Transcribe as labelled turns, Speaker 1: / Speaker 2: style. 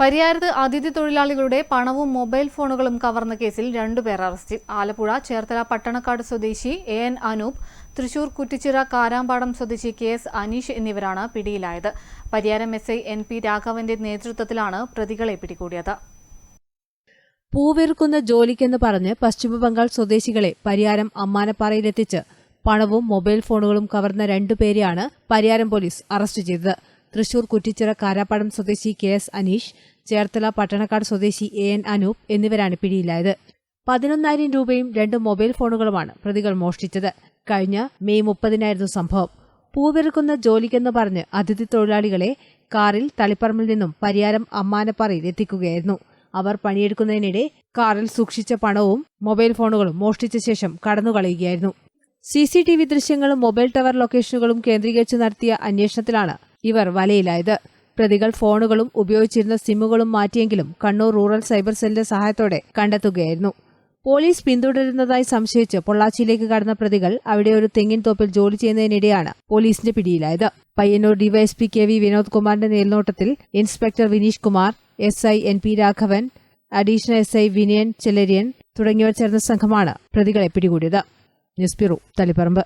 Speaker 1: പരിയാരത്ത് അതിഥി തൊഴിലാളികളുടെ പണവും മൊബൈൽ ഫോണുകളും കവർന്ന കേസിൽ രണ്ടുപേർ അറസ്റ്റിൽ ആലപ്പുഴ ചേർത്തല പട്ടണക്കാട് സ്വദേശി എ എൻ അനൂപ് തൃശൂർ കുറ്റിച്ചിറ കാരാമ്പാടം സ്വദേശി കെ എസ് അനീഷ് എന്നിവരാണ് പിടിയിലായത്. Pariyaram S I N P രാഘവന്റെ നേതൃത്വത്തിലാണ് പ്രതികളെ പിടികൂടിയത്.
Speaker 2: പൂവിറുക്കുന്ന ജോലിക്കെന്ന് പറഞ്ഞ് പശ്ചിമബംഗാൾ സ്വദേശികളെ പരിയാരം അമ്മാനപ്പാറയിലെത്തിച്ച് പണവും മൊബൈൽ ഫോണുകളും കവർന്ന രണ്ടുപേരെയാണ് പരിയാരം പോലീസ് അറസ്റ്റ് ചെയ്തത്. തൃശൂർ കുറ്റിച്ചിറ കാരാപ്പാടം സ്വദേശി കെ എസ് അനീഷ് ചേർത്തല പട്ടണക്കാട് സ്വദേശി എ എൻ അനൂപ് എന്നിവരാണ് പിടിയിലായത്. പതിനൊന്നായിരം രൂപയും രണ്ട് മൊബൈൽ ഫോണുകളുമാണ് പ്രതികൾ മോഷ്ടിച്ചത്. കഴിഞ്ഞ മെയ് മുപ്പതിനായിരുന്നു സംഭവം. പൂവിറക്കുന്ന ജോലിക്കെന്ന് പറഞ്ഞ് അതിഥി തൊഴിലാളികളെ കാറിൽ തളിപ്പറമ്പിൽ നിന്നും പരിയാരം അമ്മാനപ്പാറയിൽ എത്തിക്കുകയായിരുന്നു. അവർ പണിയെടുക്കുന്നതിനിടെ കാറിൽ സൂക്ഷിച്ച പണവും മൊബൈൽ ഫോണുകളും മോഷ്ടിച്ച ശേഷം കടന്നുകളയുകയായിരുന്നു. സി സി ടി വി ദൃശ്യങ്ങളും മൊബൈൽ ടവർ ലൊക്കേഷനുകളും കേന്ദ്രീകരിച്ച് നടത്തിയ അന്വേഷണത്തിലാണ് ഇവർ വലയിലായത്. പ്രതികൾ ഫോണുകളും ഉപയോഗിച്ചിരുന്ന സിമ്മുകളും മാറ്റിയെങ്കിലും കണ്ണൂർ റൂറൽ സൈബർ സെല്ലിന്റെ സഹായത്തോടെ കണ്ടെത്തുകയായിരുന്നു. പോലീസ് പിന്തുടരുന്നതായി സംശയിച്ച് പൊള്ളാച്ചിയിലേക്ക് കടന്ന പ്രതികൾ അവിടെ ഒരു തെങ്ങിൻ തോപ്പിൽ ജോലി ചെയ്യുന്നതിനിടെയാണ് പോലീസിന്റെ പിടിയിലായത്. Payyannur DYSP K V Vinod കുമാറിന്റെ മേൽനോട്ടത്തിൽ inspector Vineesh Kumar S I N P Raghavan additional S I Vinayan Chelariyan തുടങ്ങിയവർ ചേർന്ന സംഘമാണ് പ്രതികളെ പിടികൂടിയത്. News bureau Taliparamba.